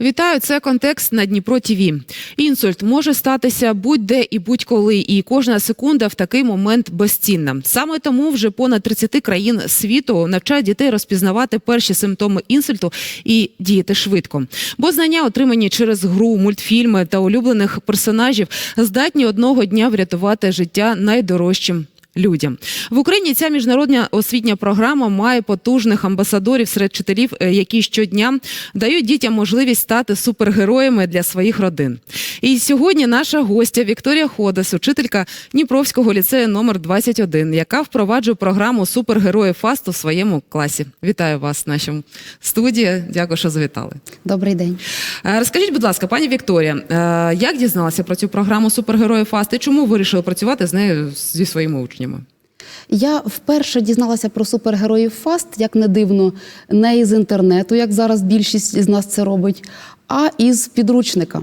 Вітаю, це контекст на Дніпро ТІВІ. Інсульт може статися будь-де і будь-коли, і кожна секунда в такий момент безцінна. Саме тому вже понад 30 країн світу навчають дітей розпізнавати перші симптоми інсульту і діяти швидко. Бо знання, отримані через гру, мультфільми та улюблених персонажів, здатні одного дня врятувати життя найдорожчим людям. В Україні ця міжнародна освітня програма має потужних амбасадорів серед вчителів, е, які щодня дають дітям можливість стати супергероями для своїх родин. І сьогодні наша гостя Вікторія Ходес, учителька Дніпровського ліцею номер 21, яка впроваджує програму Супергерої ФАСТ у своєму класі. Вітаю вас в нашому студії. Дякую, що завітали. Добрий день. Е, Розкажіть, будь ласка, пані Вікторія, е, як дізналася про цю програму Супергерої ФАСТ і чому вирішили працювати з нею зі своїми учнями? Я вперше дізналася про супергероїв Фаст, як не дивно, не із інтернету, як зараз більшість з нас це робить, а із підручника.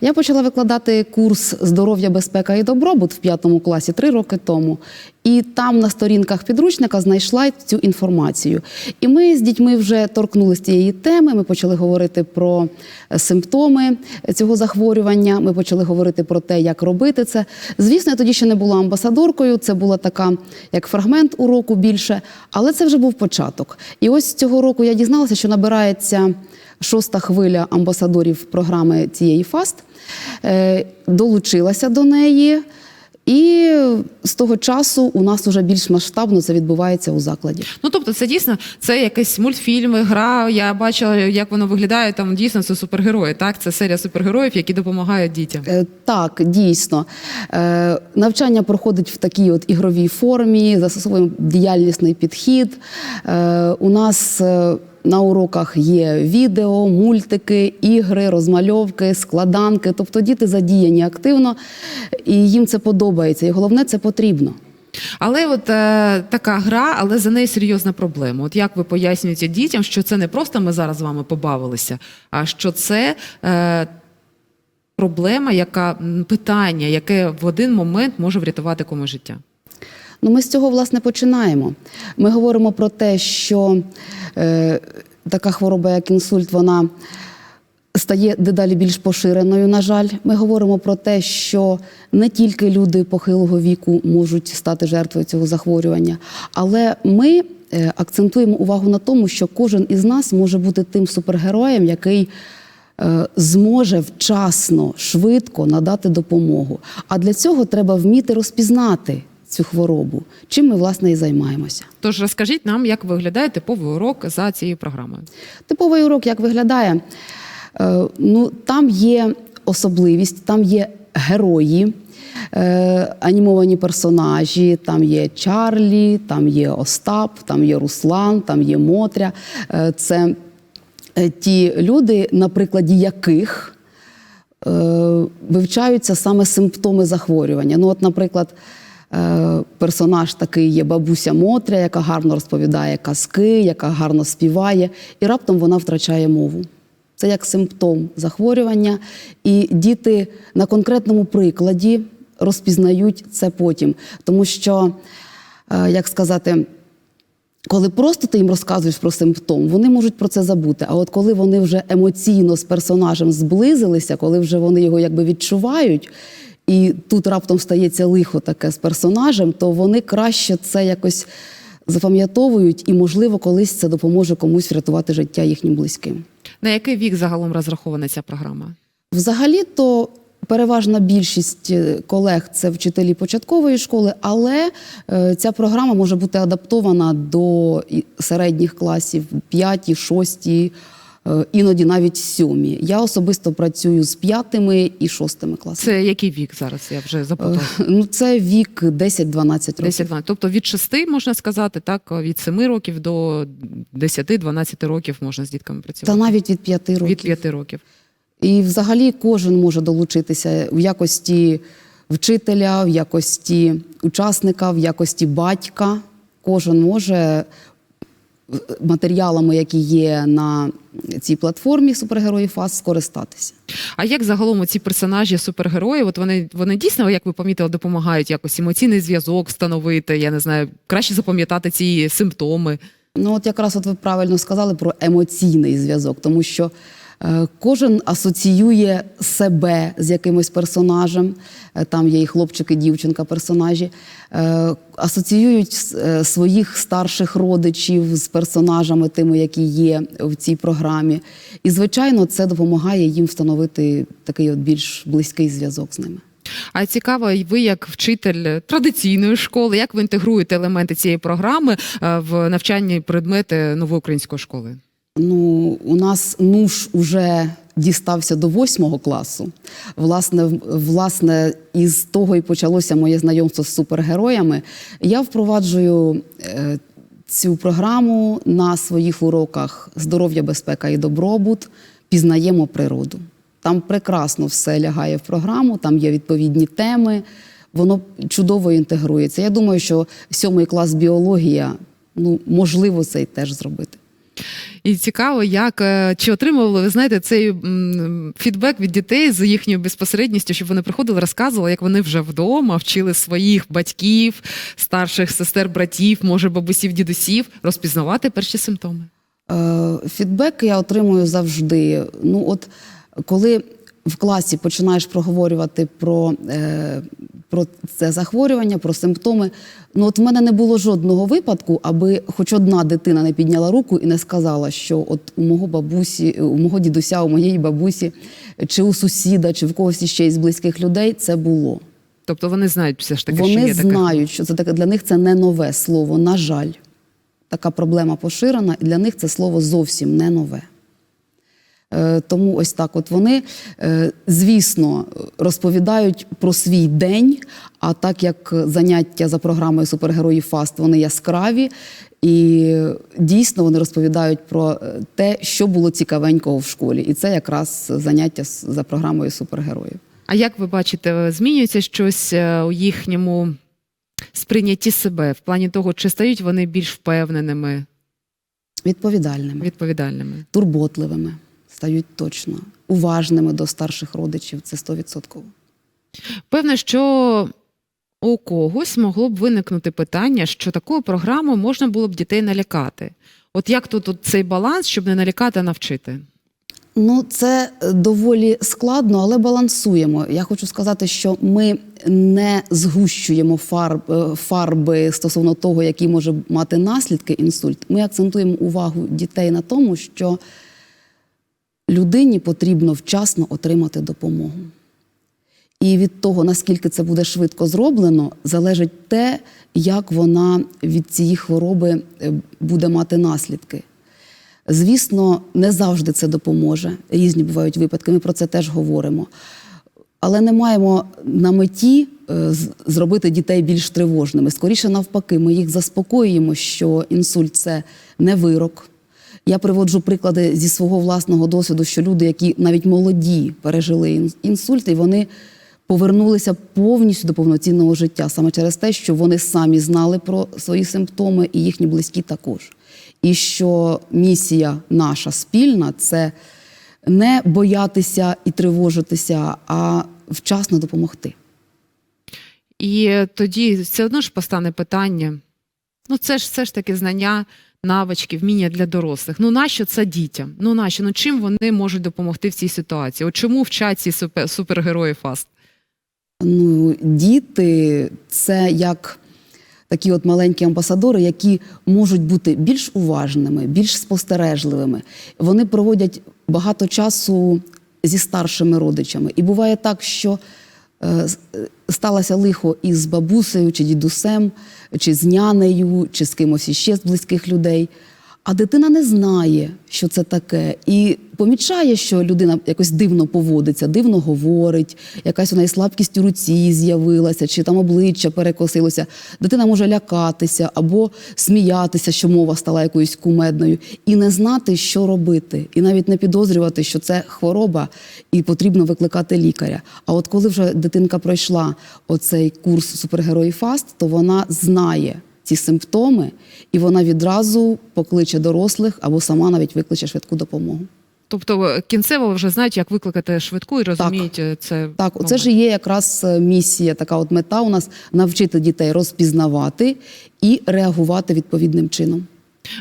Я почала викладати курс здоров'я, безпека і добробут в п'ятому класі три роки тому. І там на сторінках підручника знайшла цю інформацію. І ми з дітьми вже торкнулися цієї теми. Ми почали говорити про е, симптоми цього захворювання. Ми почали говорити про те, як робити це. Звісно, я тоді ще не була амбасадоркою. Це була така як фрагмент уроку більше, але це вже був початок. І ось цього року я дізналася, що набирається шоста хвиля амбасадорів програми цієї ФАСТ. Е, Долучилася до неї. І з того часу у нас вже більш масштабно це відбувається у закладі. Ну тобто, це дійсно це якийсь мультфільм, гра. Я бачила, як воно виглядає. Там дійсно це супергерої. Так, це серія супергероїв, які допомагають дітям. Е, Так, дійсно. Е, Навчання проходить в такій от ігровій формі, застосовуємо діяльнісний підхід. У нас на уроках є відео, мультики, ігри, розмальовки, складанки. Тобто діти задіяні активно, і їм це подобається. І головне, це потрібно. Але от е, така гра, але за нею серйозна проблема. От як ви пояснюєте дітям, що це не просто ми зараз з вами побавилися, а що це. Е, Проблема, яка питання, яке в один момент може врятувати комусь життя. Ну, ми з цього власне починаємо. Ми говоримо про те, що е, така хвороба, як інсульт, вона стає дедалі більш поширеною. На жаль, ми говоримо про те, що не тільки люди похилого віку можуть стати жертвою цього захворювання, але ми е, акцентуємо увагу на тому, що кожен із нас може бути тим супергероєм, який е, зможе вчасно, швидко надати допомогу. А для цього треба вміти розпізнати цю хворобу, чим ми власне і займаємося. Тож розкажіть нам, як виглядає типовий урок за цією програмою. Типовий урок як виглядає? Е, ну, там є особливість, там є герої, е, анімовані персонажі, там є Чарлі, там є Остап, там є Руслан, там є Мотря. Е, це ті люди, на прикладі яких вивчаються саме симптоми захворювання. Ну, от, наприклад, персонаж такий є бабуся Мотря, яка гарно розповідає казки, яка гарно співає, і раптом вона втрачає мову. Це як симптом захворювання, і діти на конкретному прикладі розпізнають це потім. Тому що, е, як сказати, коли просто ти їм розказуєш про симптом, вони можуть про це забути. А от коли вони вже емоційно з персонажем зблизилися, коли вже вони його якби відчувають, і тут раптом стається лихо таке з персонажем, то вони краще це якось запам'ятовують, і, можливо, колись це допоможе комусь врятувати життя їхнім близьким. На який вік загалом розрахована ця програма? Взагалі-то переважна більшість е, колег це вчителі початкової школи, але е, ця програма може бути адаптована до середніх класів 5, 6, е, іноді навіть 7. Я особисто працюю з п'ятими і шостими класами. Це який вік зараз? Я вже запитала. Е, Ну, це вік 10-12 років. 10 12 Тобто від 6, можна сказати, так, від 7 років до 10-12 років можна з дітками працювати. Та навіть від 5 років. Від 5 років. І взагалі кожен може долучитися в якості вчителя, в якості учасника, в якості батька. Кожен може е, матеріалами, які є на цій платформі супергерої ФАС, скористатися. А як загалом ці персонажі супергерої? От вони вони дійсно, як ви помітили, допомагають якось емоційний зв'язок встановити. Я не знаю, краще запам'ятати ці симптоми. Ну, от якраз от ви правильно сказали про емоційний зв'язок, тому що Кожен асоціює себе з якимось персонажем. Е, Там є і хлопчик, і дівчинка персонажі. Е, Асоціюють е, своїх старших родичів з персонажами, тими, які є в цій програмі. І, звичайно, це допомагає їм встановити такий от більш близький зв'язок з ними. А цікаво, ви як вчитель традиційної школи, як ви інтегруєте елементи цієї програми е, в навчальні предмети нової української школи? Ну, у нас НУШ уже дістався до восьмого класу. Власне, власне, із того і почалося моє знайомство з супергероями. Я впроваджую е, цю програму на своїх уроках здоров'я, безпека і добробут. Пізнаємо природу. Там прекрасно все лягає в програму, там є відповідні теми. Воно чудово інтегрується. Я думаю, що сьомий клас біологія, ну можливо, це й теж зробити. І цікаво, як е, чи отримували ви знаєте цей фідбек від дітей з їхньою безпосередністю, щоб вони приходили, розказували, як вони вже вдома вчили своїх батьків, старших сестер, братів, може бабусів, дідусів розпізнавати перші симптоми. Е, Фідбек я отримую завжди. Ну, от коли в класі починаєш проговорювати про, е, про це захворювання, про симптоми. Ну, от в мене не було жодного випадку, аби хоч одна дитина не підняла руку і не сказала, що от у мого бабусі, у мого дідуся, у моєї бабусі, чи у сусіда, чи в когось іще із близьких людей це було. Тобто вони знають все ж таки, що Вони є таке. знають, що це таке для них це не нове слово. На жаль, така проблема поширена, і для них це слово зовсім не нове. Е, Тому ось так, от вони, е, звісно, розповідають про свій день. А так як заняття за програмою супергерої Фаст вони яскраві, і дійсно вони розповідають про е, те, що було цікавенького в школі. І це якраз заняття за програмою супергероїв. А як ви бачите, змінюється щось у їхньому сприйнятті себе в плані того, чи стають вони більш впевненими, Відповідальними. відповідальними? турботливими стають точно, уважними до старших родичів. Це 100%. Певне, що у когось могло б виникнути питання, що такою програмою можна було б дітей налякати. От як тут от цей баланс, щоб не налякати, а навчити? Ну, це е, доволі складно, але балансуємо. Я хочу сказати, що ми не згущуємо фарб, е, фарби стосовно того, які може мати наслідки інсульт. Ми акцентуємо увагу дітей на тому, що людині потрібно вчасно отримати допомогу. І від того, наскільки це буде швидко зроблено, залежить те, як вона від цієї хвороби е, буде мати наслідки. Звісно, не завжди це допоможе. Різні бувають випадки, ми про це теж говоримо. Але не маємо на меті е, зробити дітей більш тривожними. Скоріше навпаки, ми їх заспокоюємо, що інсульт це не вирок. Я приводжу приклади зі свого власного досвіду, що люди, які навіть молоді пережили ін- інсульт, і вони повернулися повністю до повноцінного життя саме через те, що вони самі знали про свої симптоми, і їхні близькі також. І що місія наша спільна це не боятися і тривожитися, а вчасно допомогти. І тоді все одно ж постане питання: ну це ж все ж таки знання, навички, вміння для дорослих. Ну нащо це дітям? Ну нащо? Ну чим вони можуть допомогти в цій ситуації? От чому вчать ці супер, супергерої фаст? Ну, діти це як такі от маленькі амбасадори, які можуть бути більш уважними, більш спостережливими. Вони проводять багато часу зі старшими родичами. І буває так, що сталося лихо із бабусею чи дідусем, чи з нянею, чи з кимось іще з близьких людей. А дитина не знає, що це таке, і помічає, що людина якось дивно поводиться, дивно говорить, якась у неї слабкість у руці з'явилася, чи там обличчя перекосилося. Дитина може лякатися або сміятися, що мова стала якоюсь кумедною, і не знати, що робити, і навіть не підозрювати, що це хвороба, і потрібно викликати лікаря. А от коли вже дитинка пройшла оцей курс супергерої Фаст, то вона знає ці симптоми, і вона відразу покличе дорослих або сама навіть викличе швидку допомогу. Тобто е, кінцево вже знають, як викликати швидку і розуміють е, це. Так, момент. ж є якраз е, місія, така от мета у нас навчити дітей розпізнавати і реагувати відповідним чином.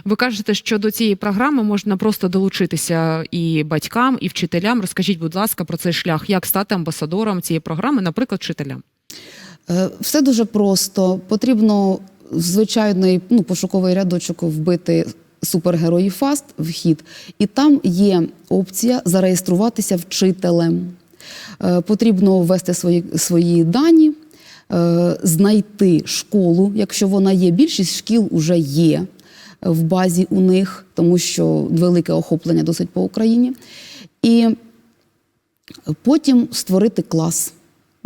Ви кажете, що до цієї програми можна просто долучитися і батькам, і вчителям. Розкажіть, будь ласка, про цей шлях, як стати амбасадором цієї програми, наприклад, вчителям. Все дуже просто. Потрібно звичайний ну, пошуковий рядочок вбити супергерої Фаст вхід, і там є опція зареєструватися вчителем. Е, Потрібно ввести свої, свої дані, е, знайти школу, якщо вона є. Більшість шкіл вже є в базі у них, тому що велике охоплення досить по Україні. І потім створити клас.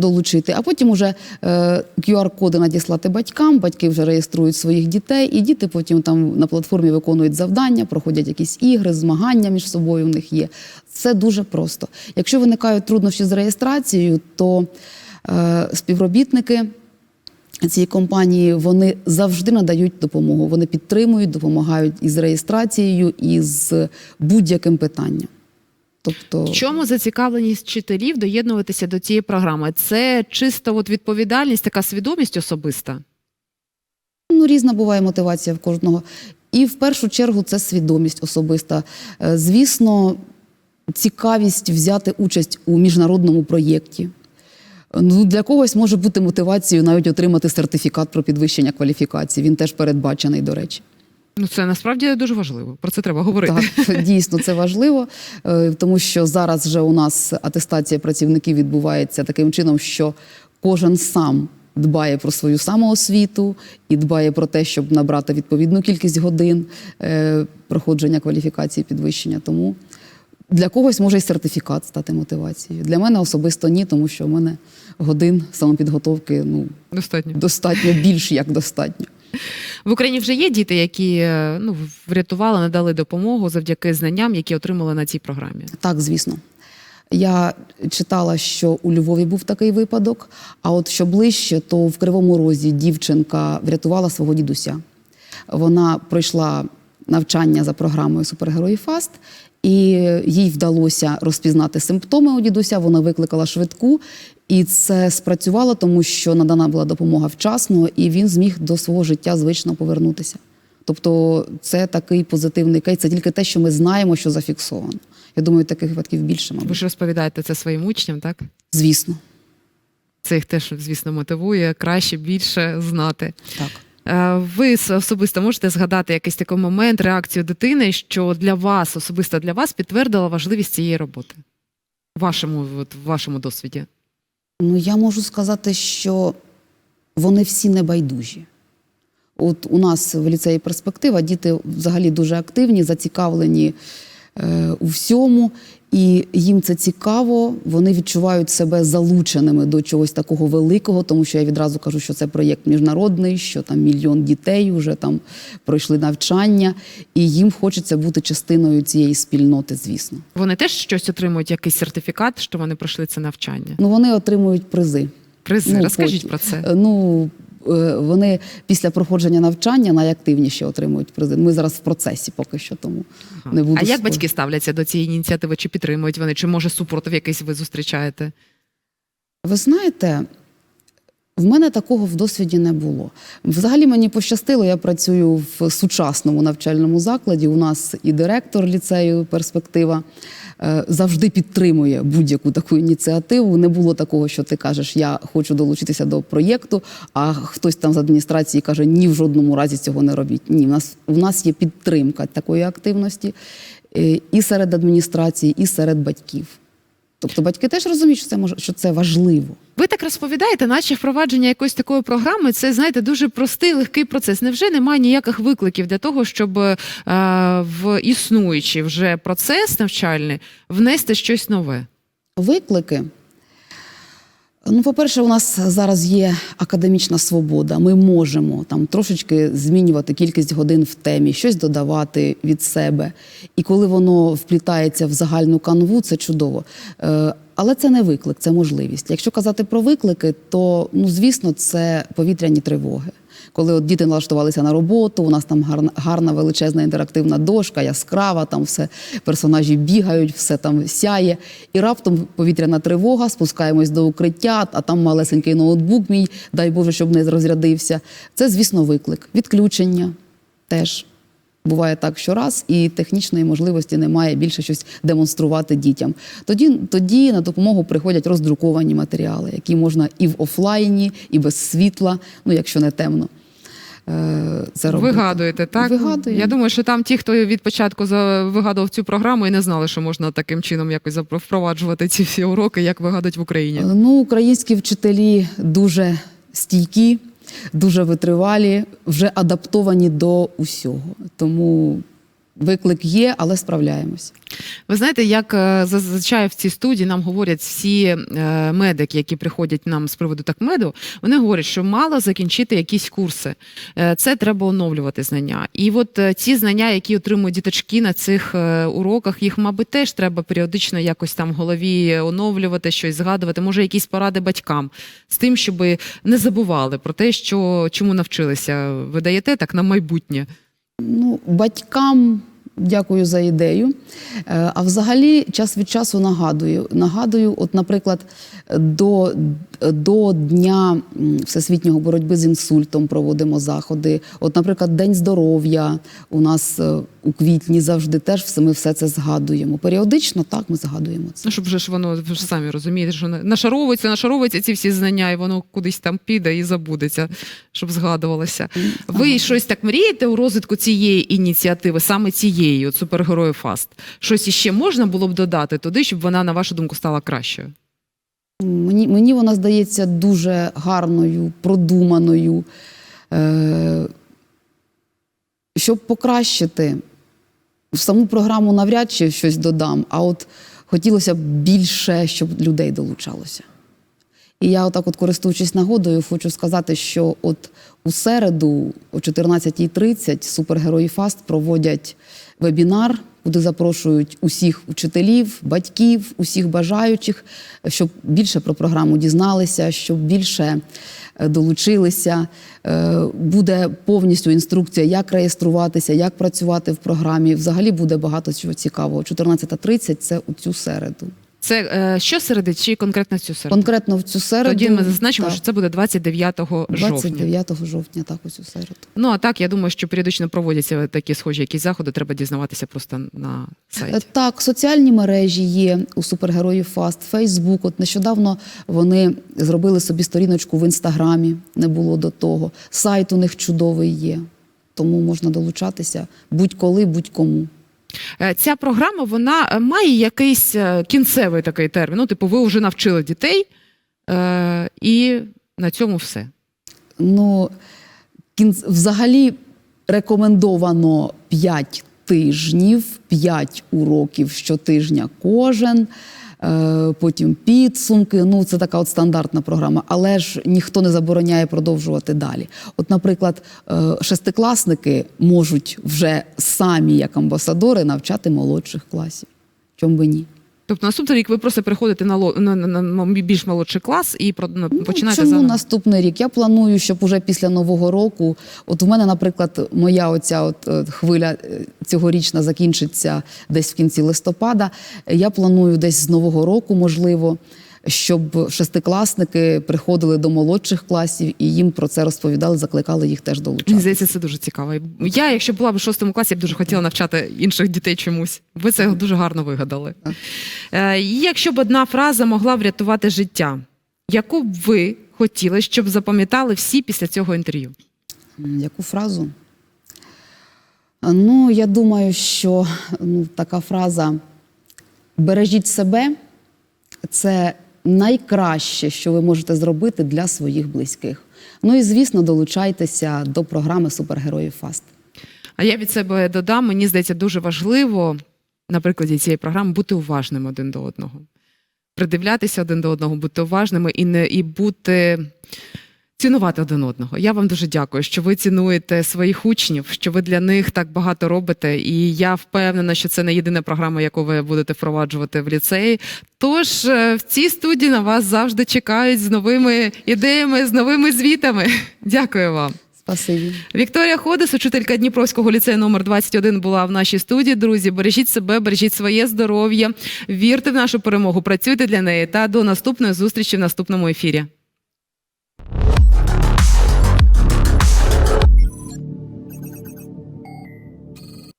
Долучити, а потім уже е, QR-коди надіслати батькам, батьки вже реєструють своїх дітей, і діти потім там на платформі виконують завдання, проходять якісь ігри, змагання між собою в них є. Це дуже просто. Якщо виникають труднощі з реєстрацією, то е, співробітники цієї компанії вони завжди надають допомогу. Вони підтримують, допомагають із реєстрацією, і з будь-яким питанням. Тобто, В чому зацікавленість вчителів доєднуватися до цієї програми? Це чисто от відповідальність, така свідомість особиста. Ну, різна буває мотивація в кожного. І в першу чергу це свідомість особиста. Е, Звісно, цікавість взяти участь у міжнародному проєкті. Ну, для когось може бути мотивацією навіть отримати сертифікат про підвищення кваліфікації. Він теж передбачений, до речі. Ну це насправді дуже важливо. Про це треба говорити. Так, дійсно це важливо, е, тому що зараз вже у нас атестація працівників відбувається таким чином, що кожен сам дбає про свою самоосвіту і дбає про те, щоб набрати відповідну кількість годин е, проходження кваліфікації, підвищення. Тому для когось може і сертифікат стати мотивацією. Для мене особисто ні, тому що в мене годин самопідготовки ну, Достатньо. достатньо більш як достатньо. В Україні вже є діти, які е, ну, врятували, надали допомогу завдяки знанням, які отримали на цій програмі. Так, звісно. Я читала, що у Львові був такий випадок. А от що ближче, то в Кривому Розі дівчинка врятувала свого дідуся. Вона пройшла навчання за програмою Супергерої Фаст, і їй вдалося розпізнати симптоми у дідуся. Вона викликала швидку, і це спрацювало, тому що надана була допомога вчасно, і він зміг до свого життя звично повернутися. Тобто, це такий позитивний кейс. Це тільки те, що ми знаємо, що зафіксовано. Я думаю, таких випадків більше, Ви ж розповідаєте це своїм учням, так? Звісно, Це їх теж, звісно, мотивує краще, більше знати. так. Е, Ви особисто можете згадати якийсь такий момент, реакцію дитини, що для вас, особисто для вас, підтвердила важливість цієї роботи? В вашому, от, в вашому досвіді. Ну, я можу сказати, що вони всі небайдужі. От у нас в ліцеї перспектива діти взагалі дуже активні, зацікавлені у всьому, і їм це цікаво. Вони відчувають себе залученими до чогось такого великого, тому що я відразу кажу, що це проєкт міжнародний, що там мільйон дітей вже там пройшли навчання, і їм хочеться бути частиною цієї спільноти, звісно. Вони теж щось отримують, якийсь сертифікат, що вони пройшли це навчання. Ну вони отримують призи. Призи, Ну, розкажіть потім. про це. Е, Ну е, вони після проходження навчання найактивніше отримують призи. Ми зараз в процесі поки що, тому не буду а як батьки ставляться до цієї ініціативи? Чи підтримують вони, чи може супротив якийсь ви зустрічаєте? Ви знаєте, в мене такого в досвіді не було. Взагалі мені пощастило, я працюю в сучасному навчальному закладі. У нас і директор ліцею перспектива е, завжди підтримує будь-яку таку ініціативу. Не було такого, що ти кажеш, я хочу долучитися до проєкту, а хтось там з адміністрації каже, ні, в жодному разі цього не робіть. Ні, в нас, в нас є підтримка такої активності е, і серед адміністрації, і серед батьків. Тобто батьки теж розуміють, що це може, що це важливо. Ви так розповідаєте, наче впровадження якоїсь такої програми це знаєте дуже простий легкий процес. Невже немає ніяких викликів для того, щоб е, в існуючий вже процес навчальний внести щось нове? Виклики. Ну, по-перше, у нас зараз є академічна свобода. Ми можемо там трошечки змінювати кількість годин в темі, щось додавати від себе. І коли воно вплітається в загальну канву, це чудово. Е, Але це не виклик, це можливість. Якщо казати про виклики, то ну звісно, це повітряні тривоги. Коли от діти налаштувалися на роботу, у нас там гарна, гарна величезна інтерактивна дошка, яскрава, там все персонажі бігають, все там сяє. І раптом повітряна тривога, спускаємось до укриття, а там малесенький ноутбук мій, дай Боже, щоб не розрядився. Це, звісно, виклик. Відключення теж. Буває так, що раз і технічної можливості немає більше щось демонструвати дітям. Тоді, тоді на допомогу приходять роздруковані матеріали, які можна і в офлайні, і без світла, ну якщо не темно. Це робити. Вигадуєте, так? Вигадую. Я думаю, що там ті, хто від початку вигадував цю програму і не знали, що можна таким чином якось впроваджувати ці всі уроки, як вигадують в Україні. Ну, українські вчителі дуже стійкі, дуже витривалі, вже адаптовані до усього. Тому виклик є, але справляємось. Ви знаєте, як е, зазвичай в цій студії нам говорять всі е, медики, які приходять нам з приводу такмеду, вони говорять, що мало закінчити якісь курси. Е, Це треба оновлювати знання. І от ці знання, які отримують діточки на цих уроках, їх, мабуть, теж треба періодично якось там в голові оновлювати, щось згадувати. Може, якісь поради батькам з тим, щоб не забували про те, що чому навчилися. Ви даєте так на майбутнє. Ну, батькам дякую за ідею. Е, А взагалі час від часу нагадую. Нагадую, от, наприклад, до, до Дня Всесвітнього боротьби з інсультом проводимо заходи. От, наприклад, День здоров'я у нас е, у квітні завжди теж ми все це згадуємо. Періодично так ми згадуємо це. Ну, щоб вже ж воно ви ж самі розумієте, що нашаровується, нашаровується ці всі знання, і воно кудись там піде і забудеться, щоб згадувалося. Ви щось так мрієте у розвитку цієї ініціативи, саме цієї, от супергерою Фаст? Щось іще можна було б додати туди, щоб вона, на вашу думку, стала кращою? Мені, мені вона здається дуже гарною, продуманою. Е, щоб покращити в саму програму навряд чи щось додам, а от хотілося б більше, щоб людей долучалося. І я, отак, от, користуючись нагодою, хочу сказати, що от у середу о 14.30 супергерої Фаст проводять вебінар, куди запрошують усіх учителів, батьків, усіх бажаючих, щоб більше про програму дізналися, щоб більше е, долучилися. Е, Буде повністю інструкція, як реєструватися, як працювати в програмі. Взагалі буде багато чого цікавого. 14.30 – це у цю середу. Це е, що середи чи конкретно в цю середу? Конкретно в цю середу. Тоді ми зазначимо, так, що це буде 29 жовтня. 29 жовтня, так, у цю середу. Ну а так, я думаю, що періодично проводяться такі схожі якісь заходи, треба дізнаватися просто на сайті. Е, Так, соціальні мережі є у супергероїв Фаст, Фейсбук. От нещодавно вони зробили собі сторіночку в інстаграмі, не було до того. Сайт у них чудовий є, тому можна долучатися будь-коли, будь-кому. Е, Ця програма вона е, має якийсь е, кінцевий такий термін. Ну, типу, ви вже навчили дітей, і на цьому все. Ну, взагалі рекомендовано 5 тижнів, 5 уроків щотижня кожен. Е, Потім підсумки. Ну, це така от стандартна програма, але ж ніхто не забороняє продовжувати далі. От, наприклад, е, шестикласники можуть вже самі, як амбасадори, навчати молодших класів. Чому би ні? Тобто наступний рік ви просто приходите на, на, на, на більш молодший клас і про- на- починаєте Ну, Чому заново. наступний рік? Я планую, щоб уже після нового року, от у мене, наприклад, моя оця от е, хвиля е, цьогорічна закінчиться десь в кінці листопада. Я планую десь з нового року, можливо, щоб шестикласники приходили до молодших класів і їм про це розповідали, закликали їх теж Мені долучатися. здається, це дуже цікаво. Я, якщо була б у шостому класі, я б дуже хотіла навчати інших дітей чомусь. Ви це дуже гарно вигадали. Е, і якщо б одна фраза могла врятувати життя, яку б ви хотіли, щоб запам'ятали всі після цього інтерв'ю? Яку фразу? Ну, я думаю, що ну, така фраза бережіть себе це найкраще, що ви можете зробити для своїх близьких. Ну і звісно, долучайтеся до програми супергероїв Фаст. А я від себе додам, мені здається, дуже важливо на прикладі цієї програми бути уважним один до одного. Придивлятися один до одного, бути уважними і не і бути цінувати один одного. Я вам дуже дякую, що ви цінуєте своїх учнів, що ви для них так багато робите. І я впевнена, що це не єдина програма, яку ви будете впроваджувати в ліцеї. Тож е, в цій студії на вас завжди чекають з новими ідеями, з новими звітами. Дякую вам. Спасибі. Вікторія Ходис, учителька Дніпровського ліцею номер 21 була в нашій студії. Друзі, бережіть себе, бережіть своє здоров'я, вірте в нашу перемогу, працюйте для неї та до наступної зустрічі в наступному ефірі.